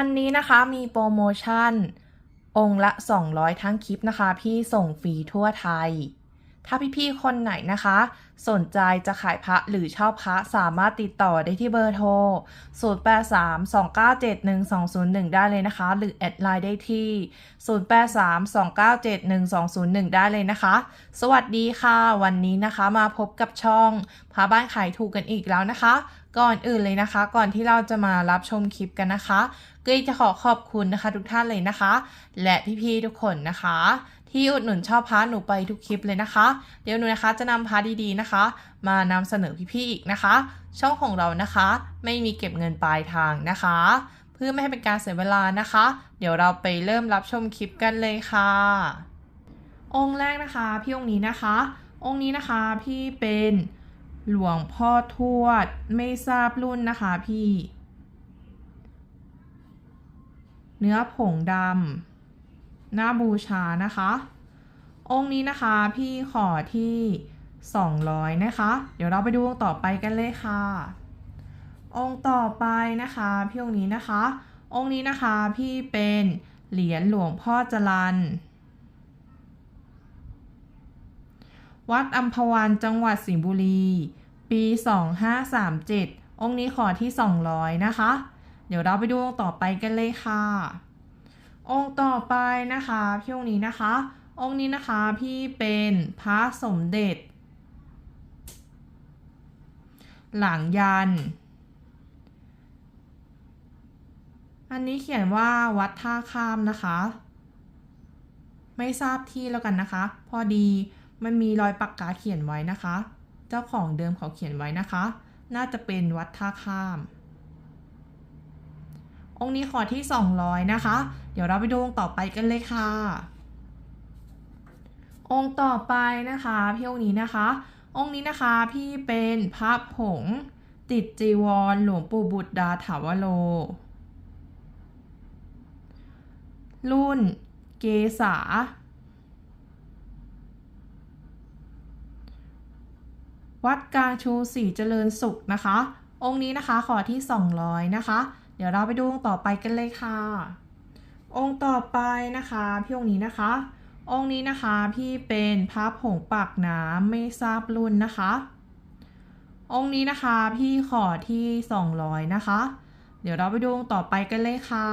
วันนี้นะคะมีโปรโมชั่น องค์ละ 200 ทั้งคลิปนะคะ พี่ส่งฟรีทั่วไทย ถ้าพี่ๆคนไหนนะคะ สนใจจะขายพระหรือเช่าพระสามารถติดต่อได้ที่เบอร์โทร 0832971201 ได้เลยนะคะ หรือแอดไลน์ได้ที่ 0832971201 ได้เลยนะคะ สวัสดีค่ะ วันนี้นะคะมาพบกับช่องพาบ้านขายถูกกันอีกแล้วนะคะ ก่อนอื่นเลยนะคะ ก่อนที่เราจะมารับชมคลิปกันนะคะก็จะขอขอบคุณนะคะ ทุกท่านเลยนะคะ และพี่ๆทุกคนนะคะ ที่อุดหนุนชอบพาหนูไปทุกคลิปเลยนะคะ เดี๋ยวหนูนะคะจะนำพาดีๆนะคะ มานำเสนอพี่ๆอีกนะคะ ช่องของเรานะคะ ไม่มีเก็บเงินปลายทางนะคะ เพื่อไม่ให้เป็นการเสียเวลานะคะ เดี๋ยวเราไปเริ่มรับชมคลิปกันเลยค่ะ องค์แรกนะคะ พี่องค์นี้นะคะ องค์นี้นะคะพี่เป็น หลวงพ่อทวดไม่ทราบรุ่นนะคะพี่ เนื้อผงดำหน้าบูชานะคะ องค์นี้นะคะพี่ขอที่ 200 นะคะ เดี๋ยวเราไปดูองค์ต่อไปกันเลยค่ะ องค์ต่อไปนะคะพี่องค์นี้นะคะ องค์นี้นะคะพี่เป็นเหรียญหลวงพ่อจรัน วัดอัมพวันจังหวัดสิงห์บุรี ปี 2537 องค์นี้ขอที่ 200 นะคะ เดี๋ยวเราไปดูองค์ต่อไปกันเลยค่ะ องค์ต่อไปนะคะพี่องค์นี้นะคะ องค์นี้นะคะพี่เป็นพระสมเด็จ หลังยัน อันนี้เขียนว่าวัดท่าข้ามนะคะ ไม่ทราบที่แล้วกันนะคะ พอดี มันมีรอยปากกาเขียนไว้นะคะ เจ้าของเดิมเขาเขียนไว้นะคะ น่าจะเป็นวัดท่าข้าม องค์นี้ขอที่ 200 นะคะ เดี๋ยวเราไปดูองค์ต่อไปกันเลยค่ะ องค์ต่อไปนะคะพี่องค์นี้นะคะ องค์นี้นะคะพี่เป็นพระผงติดจีวร หลวงปู่บุตรดาถาวโล รุ่นเกษา วัดกาชูศรีเจริญสุขนะคะ องค์นี้นะคะขอที่ 200 นะคะ เดี๋ยวเราไปดูองค์ต่อไปกันเลยค่ะ องค์ต่อไปนะคะพี่องค์นี้นะคะ องค์นี้นะคะพี่เป็นพระผงปากน้ำไม่ทราบรุ่นนะคะ องค์นี้นะคะพี่ขอที่ 200 นะคะ เดี๋ยวเราไปดูองค์ต่อไปกันเลยค่ะ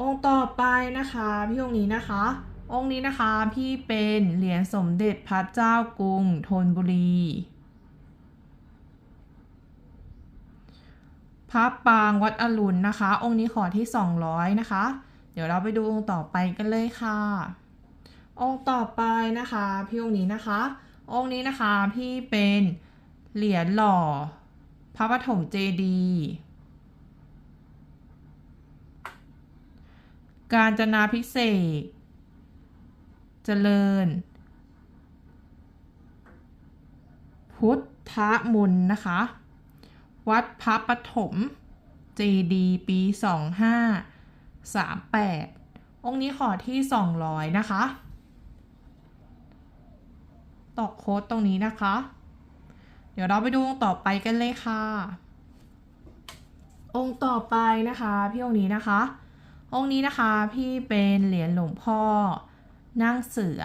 องค์ต่อไปนะคะพี่องค์นี้นะคะ องค์นี้นะคะพี่เป็นเหรียญสมเด็จพระเจ้ากรุงธนบุรี พระปางวัดอรุณนะคะ องค์นี้ขอที่ 200 นะคะ เดี๋ยวเราไปดูองค์ต่อไปกันเลยค่ะ องค์ต่อไปนะคะพี่องค์นี้นะคะ องค์นี้นะคะพี่เป็นเหรียญหล่อ พระปฐมเจดีย์การจนาพิเศษ เจริญ พุทธมนนะคะ วัดพระปฐมเจดีย์ปี 2538 องค์นี้ขอที่ 200 นะคะตอกโค้ดตรงนี้นะคะ เดี๋ยวเราไปดูองค์ต่อไปกันเลยค่ะ องค์ต่อไปนะคะ พี่องค์นี้นะคะ องค์นี้นะคะพี่เป็นเหรียญหลวงพ่อ นั่งเสือ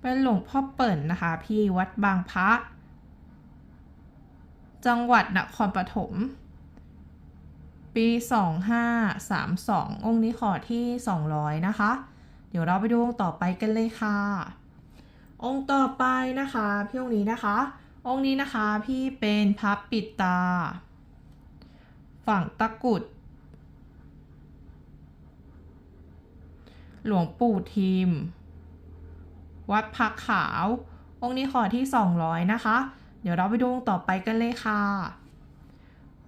เป็นหลวงพ่อเปิ่นนะคะ พี่วัดบางพระ จังหวัดนครปฐม ปี 2532 องค์นี้ขอที่ 200 นะคะ เดี๋ยวเราไปดูองค์ต่อไปกันเลยค่ะ องค์ต่อไปนะคะ พี่องค์นี้นะคะ องค์นี้นะคะพี่เป็นพับปิดตา ฝั่งตะกุด หลวงปู่ทิมวัดพักขาว องค์นี้ขอที่ 200 นะคะ เดี๋ยวเราไปดูองค์ต่อไปกันเลยค่ะ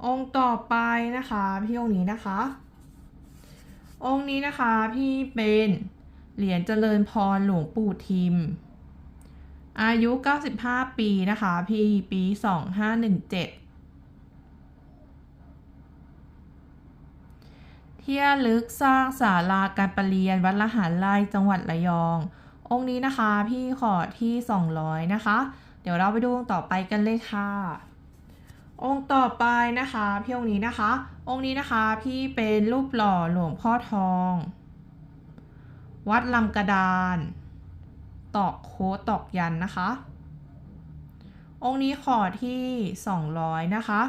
องค์ต่อไปนะคะพี่องค์นี้นะคะ องค์นี้นะคะพี่เป็นเหรียญเจริญพรหลวงปู่ทิม อายุ 95 ปีนะคะ พี่ปี 2517 เที่ยลึกสร้างศาลาการประเรียนวัดละหารไร่จังหวัดระยอง องค์นี้นะคะพี่ขอที่ 200 นะคะ เดี๋ยวเราไปดูองค์ต่อไปกันเลยค่ะ องค์ต่อไปนะคะพี่องค์นี้นะคะ องค์นี้นะคะพี่เป็นรูปหล่อหลวงพ่อทอง วัดลำกระดาน ตอกโคตอกยันนะคะ องค์นี้ขอที่ 200 นะคะ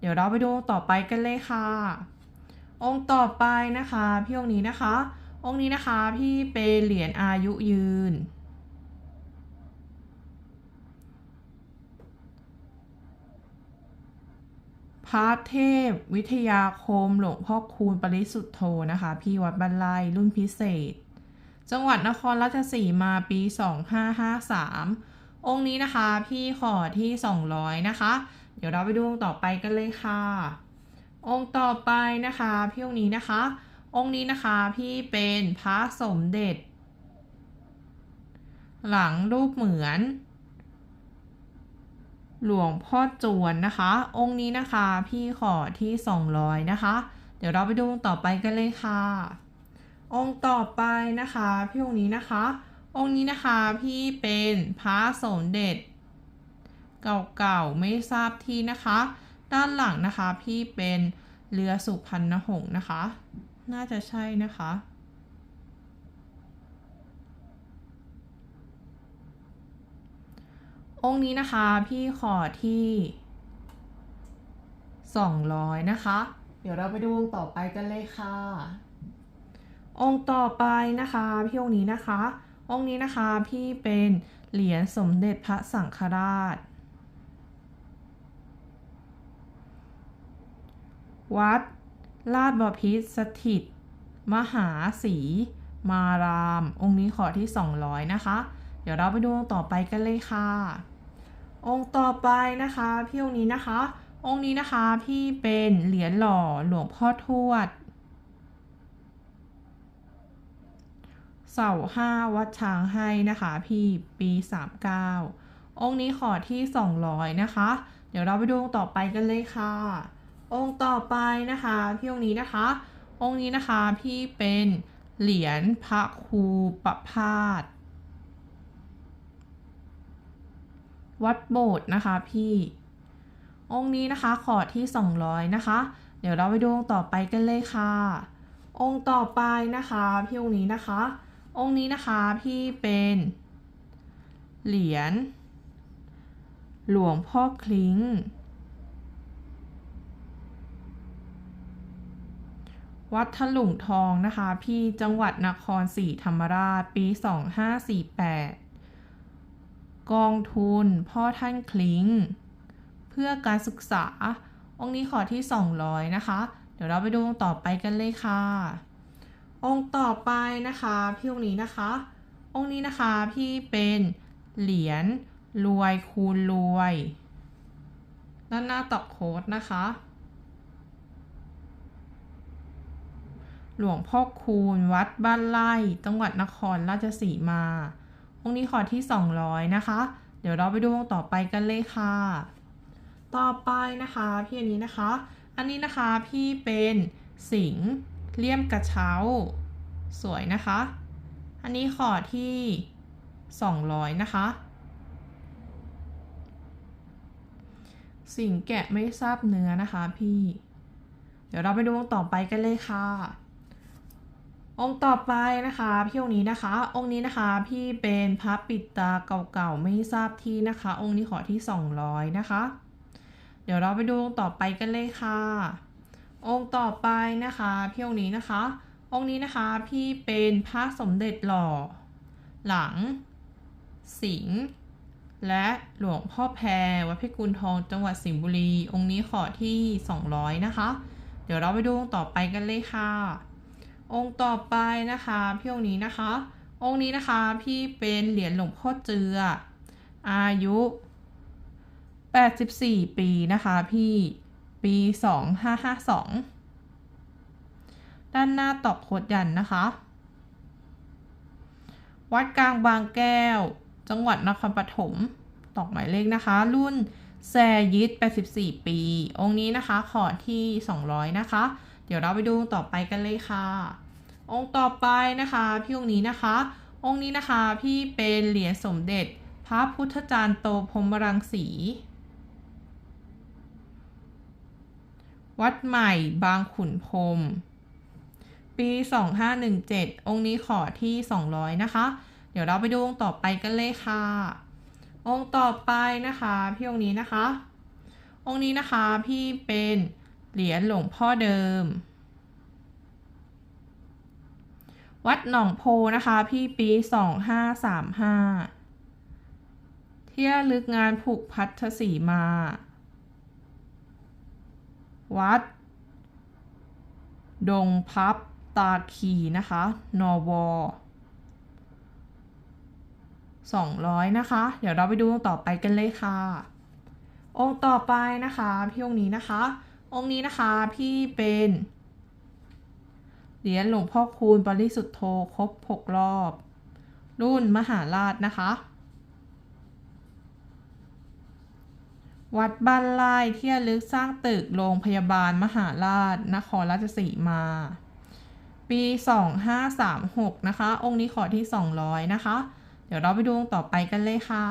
เดี๋ยวเราไปดูต่อไปกันเลยค่ะ องค์ต่อไปนะคะพี่องค์นี้นะคะ องค์นี้นะคะพี่เป็นเหรียญอายุยืน พระเทพวิทยาคมหลวงพ่อคูณปริสุทธโธนะคะ พี่วัดบันไลยรุ่นพิเศษ จังหวัดนครราชสีมาปี 2553 องค์นี้นะคะพี่ขอที่ 200 นะคะ เดี๋ยวเราไปดูองค์ต่อไปกันเลยค่ะ องค์ต่อไปนะคะพี่องค์นี้นะคะ องค์นี้นะคะพี่เป็นพระสมเด็จ หลังรูปเหมือน หลวงพ่อจวนนะคะ องค์นี้นะคะพี่ขอที่ 200 นะคะ เดี๋ยวเราไปดูองค์ต่อไปกันเลยค่ะ องค์ต่อไปนะคะพี่องค์นี้นะคะ องค์นี้นะคะพี่เป็นพระสมเด็จ เก่าๆไม่ทราบที่นะคะ ด้านหลังนะคะพี่เป็นเรือสุพรรณหงษ์นะคะ น่าจะใช่นะคะ องค์นี้นะคะพี่ขอที่ 200 นะคะ เดี๋ยวเราไปดูองค์ต่อไปกันเลยค่ะ องค์ต่อไปนะคะพี่องค์นี้นะคะ องค์นี้นะคะพี่เป็นเหรียญสมเด็จพระสังฆราช วัดลาดบพิตรสถิต มหาศรีมาราม องค์นี้ขอที่ 200 นะคะ เดี๋ยวเราไปดูองค์ต่อไปกันเลยค่ะ องค์ต่อไปนะคะพี่องค์นี้นะคะ องค์นี้นะคะพี่เป็นเหรียญหล่อหลวงพ่อทวด เสาห้าวัดช้างให้นะคะพี่ปี 39 องค์นี้ขอที่ 200 นะคะ เดี๋ยวเราไปดูองค์ต่อไปกันเลยค่ะ องค์ต่อไปนะคะพี่องค์นี้นะคะ องค์นี้นะคะพี่เป็นเหรียญพระครูประพาสวัดโบสถ์นะคะพี่ องค์นี้นะคะขอที่ 200 นะคะ เดี๋ยวเราไปดูองค์ต่อไปกันเลยค่ะ องค์ต่อไปนะคะพี่องค์นี้นะคะ องค์นี้นะคะพี่เป็นเหรียญหลวงพ่อคลิ้ง วัดถลุงทองนะคะ พี่จังหวัดนครศรีธรรมราช ปี 2548 กองทุนพ่อท่านคลิง เพื่อการศึกษา องค์นี้ขอที่ 200 นะคะ เดี๋ยวเราไปดูองค์ต่อไปกันเลยค่ะ องค์ต่อไปนะคะ พี่องค์นี้นะคะ องค์นี้นะคะพี่เป็นเหรียญรวยคูณรวย ด้านหน้าตอกโค้ดนะคะ หลวงพ่อคูณวัดบ้านไร่จังหวัดนครราชสีมา องค์นี้ขอที่ 200 นะคะ เดี๋ยวเราไปดูองค์ต่อไปกันเลยค่ะ ต่อไปนะคะพี่อันนี้นะคะ อันนี้นะคะพี่เป็นสิงเลี่ยมกระเช้า สวยนะคะ อันนี้ขอที่ 200 นะคะ สิงแกะไม่ทราบเนื้อนะคะพี่ เดี๋ยวเราไปดูองค์ต่อไปกันเลยค่ะ องค์ต่อไปนะคะพี่องค์นี้นะคะ องค์นี้นะคะพี่เป็นพระปิดตาเก่าๆไม่ทราบที่นะคะ องค์นี้ขอที่ 200 นะคะ เดี๋ยวเราไปดูองค์ต่อไปกันเลยค่ะ องค์ต่อไปนะคะพี่องค์นี้นะคะ องค์นี้นะคะพี่เป็นพระสมเด็จหล่อ หลัง สิงห์และหลวงพ่อแพรวัดพิกุลทองจังหวัดสิงห์บุรี องค์นี้ขอที่ 200 นะคะ เดี๋ยวเราไปดูองค์ต่อไปกันเลยค่ะ องค์ต่อไปนะคะพี่องค์นี้นะคะ องค์นี้นะคะพี่เป็นเหรียญหลวงพ่อเจือ อายุ 84 ปีนะคะพี่ปี 2552 ด้านหน้าตอกโคดยันนะคะ วัดกลางบางแก้ว จังหวัดนครปฐมตอกหมายเลขนะคะ รุ่นแซยิด84 ปี องค์นี้นะคะขอที่ 200 นะคะ เดี๋ยวเราไปดูต่อไปกันเลยค่ะ องค์ต่อไปนะคะพี่องค์นี้นะคะ องค์นี้นะคะพี่เป็นเหรียญสมเด็จ พระพุทธจารย์โตพรหมรังสี วัดใหม่บางขุนพรหมปี 2517 องค์นี้ขอที่ 200 นะคะ เดี๋ยวเราไปดูองค์ต่อไปกันเลยค่ะ องค์ต่อไปนะคะ พี่องค์นี้นะคะ องค์นี้นะคะพี่เป็น เหรียญหลวงพ่อเดิม วัดหนองโพนะคะพี่ปี 2535ที่ระลึกงานผูกพัทธสีมา วัด ดงพับตาคีนะคะ นอวอ200 นะคะ เดี๋ยวเราไปดูต่อไปกันเลยค่ะ องค์ต่อไปนะคะ พี่องค์นี้นะคะ องค์นี้นะคะพี่เป็นเหรียญหลวงพ่อคูณปริสุทธโธครบ6รอบ รุ่นมหาราชนะคะ วัดบ้านไร่ที่ลึกสร้างตึกโรงพยาบาลมหาราช นครราชสีมา ปี 2536 นะคะ องค์นี้ขอที่ 200 นะคะ เดี๋ยวเราไปดูองค์ต่อไปกันเลยค่ะ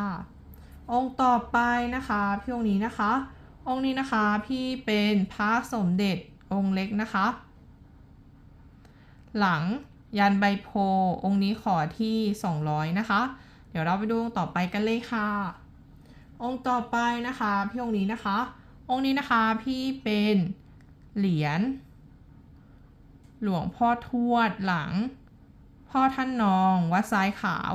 องค์ต่อไปนะคะ พี่องค์นี้นะคะ องค์นี้นะคะพี่เป็นพระสมเด็จองค์เล็กนะคะ หลังยันใบโพองค์นี้ขอที่ 200 นะคะ เดี๋ยวเราไปดูองค์ต่อไปกันเลยค่ะ องค์ต่อไปนะคะพี่องค์นี้นะคะ องค์นี้นะคะพี่เป็นเหรียญหลวงพ่อทวดหลัง พ่อท่านนองวัดทรายขาว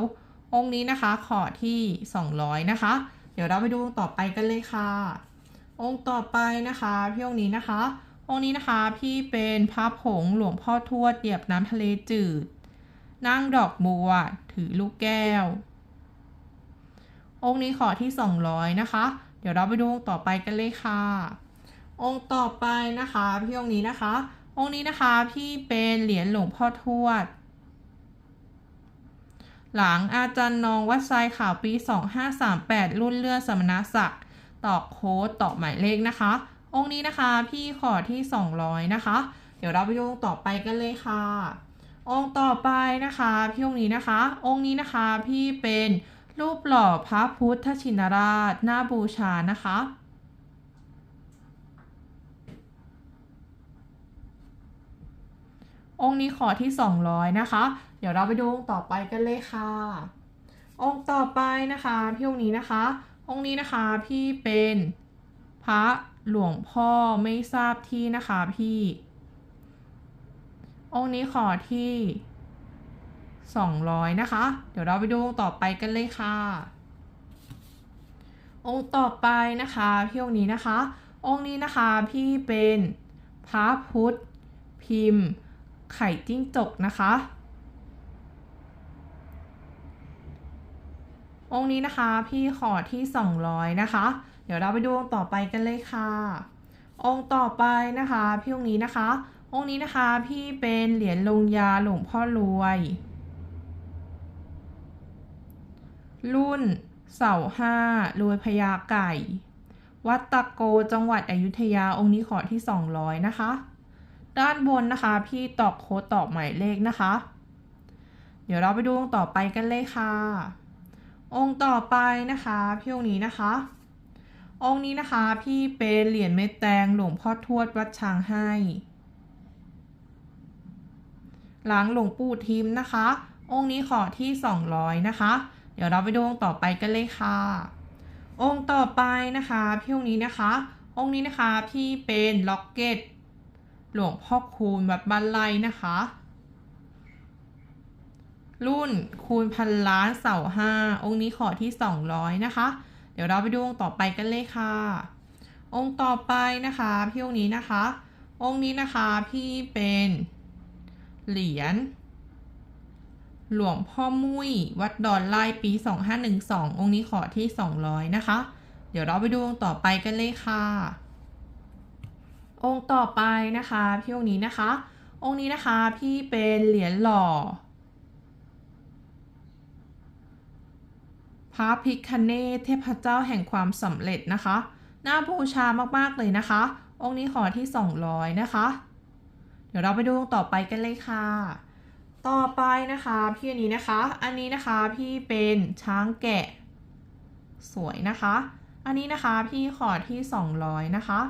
องค์นี้นะคะขอที่ 200 นะคะ เดี๋ยวเราไปดูองค์ต่อไปกันเลยค่ะ องค์ต่อไปนะคะพี่องค์นี้นะคะ องค์นี้นะคะพี่เป็นพระผงหลวงพ่อทวดเหยียบน้ำทะเลจืด นั่งดอกบัว ถือลูกแก้ว องค์นี้ขอที่ 200 นะคะ เดี๋ยวเราไปดูองค์ต่อไปกันเลยค่ะ องค์ต่อไปนะคะพี่องค์นี้นะคะ องค์นี้นะคะพี่เป็นเหรียญหลวงพ่อทวดหลังอาจารย์นองวัดทรายขาวปี 2538 รุ่นเลื่อนสมณศักดิ์ ตอกโค้ดตอกหมายเลขนะคะ องค์นี้นะคะพี่ขอที่ 200 นะคะ เดี๋ยวเราไปดูองค์ต่อไปกันเลยค่ะ องค์ต่อไปนะคะพี่องค์นี้นะคะ องค์นี้นะคะพี่เป็นรูปหล่อพระพุทธชินราชหน้าบูชานะคะองค์นี้ขอที่ 200 นะคะ เดี๋ยวเราไปดูองค์ต่อไปกันเลยค่ะ องค์ต่อไปนะคะ พี่องค์นี้นะคะ องค์นี้นะคะพี่เป็นพระหลวงพ่อไม่ทราบที่นะคะพี่ องค์นี้ขอที่ 200 นะคะ เดี๋ยวเราไปดูองค์ต่อไปกันเลยค่ะ องค์ต่อไปนะคะพี่องค์นี้นะคะ องค์นี้นะคะพี่เป็นพระพุทธพิมพ์ ไข่จิ้งจกนะคะ องค์นี้นะคะพี่ขอที่ 200 นะคะ เดี๋ยวเราไปดูองค์ต่อไปกันเลยค่ะ องค์ต่อไปนะคะ พี่องค์นี้นะคะ องค์นี้นะคะพี่เป็นเหรียญลงยาหลวงพ่อรวย รุ่นเสาห้ารวยพญาไก่ วัดตะโกจังหวัดอยุธยาองค์นี้ขอที่ 200 นะคะ ด้านบนนะคะพี่ตอกโค้ดตอกหมายเลขนะคะ เดี๋ยวเราไปดูองค์ต่อไปกันเลยค่ะ องค์ต่อไปนะคะพี่องค์นี้นะคะ องค์นี้นะคะพี่เป็นเหรียญเม็ดแตงหลวงพ่อทวดวัดช้างให้ หลังหลวงปู่ทิมนะคะ องค์นี้ขอที่ 200 นะคะ เดี๋ยวเราไปดูองค์ต่อไปกันเลยค่ะ องค์ต่อไปนะคะพี่องค์นี้นะคะ องค์นี้นะคะพี่เป็นล็อกเก็ตหลวงพ่อคูณวัดบ้านไร่นะคะ รุ่นคูณพันล้านเสาห้าองค์นี้ขอที่ 200 นะคะ เดี๋ยวเราไปดูองค์ต่อไปกันเลยค่ะ องค์ต่อไปนะคะพี่องค์นี้นะคะ องค์นี้นะคะพี่เป็นเหรียญหลวงพ่อมุ้ยวัดดอนไล่ปี 2512 องค์นี้ขอที่ 200 นะคะ เดี๋ยวเราไปดูองค์ต่อไปกันเลยค่ะ องค์ต่อไปนะคะพี่องค์นี้นะคะ องค์นี้นะคะพี่เป็นเหรียญหล่อ พระพิคเนเทพเจ้าแห่งความสำเร็จนะคะ น่าบูชามากๆเลยนะคะ องค์นี้ขอที่ 200 นะคะ เดี๋ยวเราไปดูองค์ต่อไปกันเลยค่ะ ต่อไปนะคะพี่อันนี้นะคะ อันนี้นะคะพี่เป็นช้างแกะ สวยนะคะ อันนี้นะคะพี่ขอที่ 200 นะคะ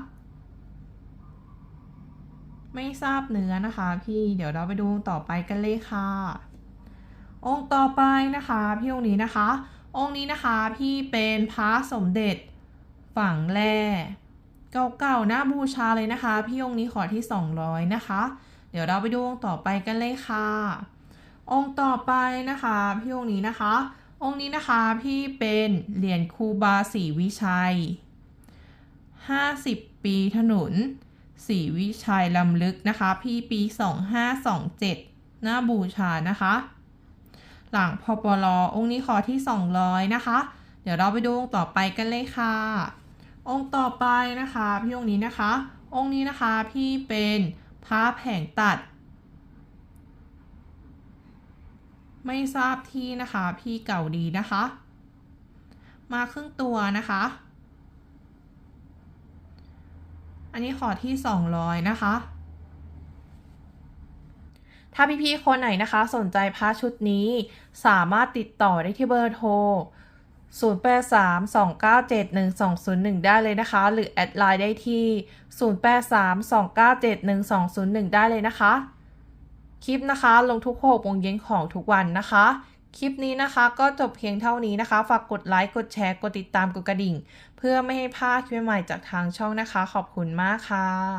ไม่ทราบเนื้อนะคะ พี่เดี๋ยวเราไปดูต่อไปกันเลยค่ะ องค์ต่อไปนะคะ พี่องค์นี้นะคะ องค์นี้นะคะพี่เป็นพระสมเด็จฝั่งแร่เก่าๆหน้าบูชาเลยนะคะ พี่องค์นี้ขอที่ 200 นะคะ เดี๋ยวเราไปดูองค์ต่อไปกันเลยค่ะ องค์ต่อไปนะคะ พี่องค์นี้นะคะ องค์นี้นะคะพี่เป็นเหรียญคูบาศรีวิชัย 50 ปีถนนศรีวิชัยลำลึกนะคะ พี่ปี 2527 หน้าบูชานะคะ หลังพปลองค์นี้ขอที่ 200 นะคะ เดี๋ยวเราไปดูองค์ต่อไปกันเลยค่ะ องค์ต่อไปนะคะ พี่องค์นี้นะคะ องค์นี้นะคะพี่เป็นพระแผงตัด ไม่ทราบที่นะคะ พี่เก่าดีนะคะ มาครึ่งตัวนะคะ อันนี้ขอที่ 200 นะคะ ถ้าพี่ๆ คนไหนนะคะ สนใจพระชุดนี้ สามารถติดต่อได้ที่เบอร์โทร 0832971201 ได้เลยนะคะ หรือแอดไลน์ได้ที่ 0832971201 ได้เลยนะคะ คลิปนะคะ ลงทุก6โมงเย็นของทุกวันนะคะ คลิปนี้นะคะก็จบเพียงเท่านี้นะคะ ฝากกดไลค์กดแชร์กดติดตามกดกระดิ่ง เพื่อไม่ให้พลาดคลิปใหม่จากทางช่องนะคะ ขอบคุณมากค่ะ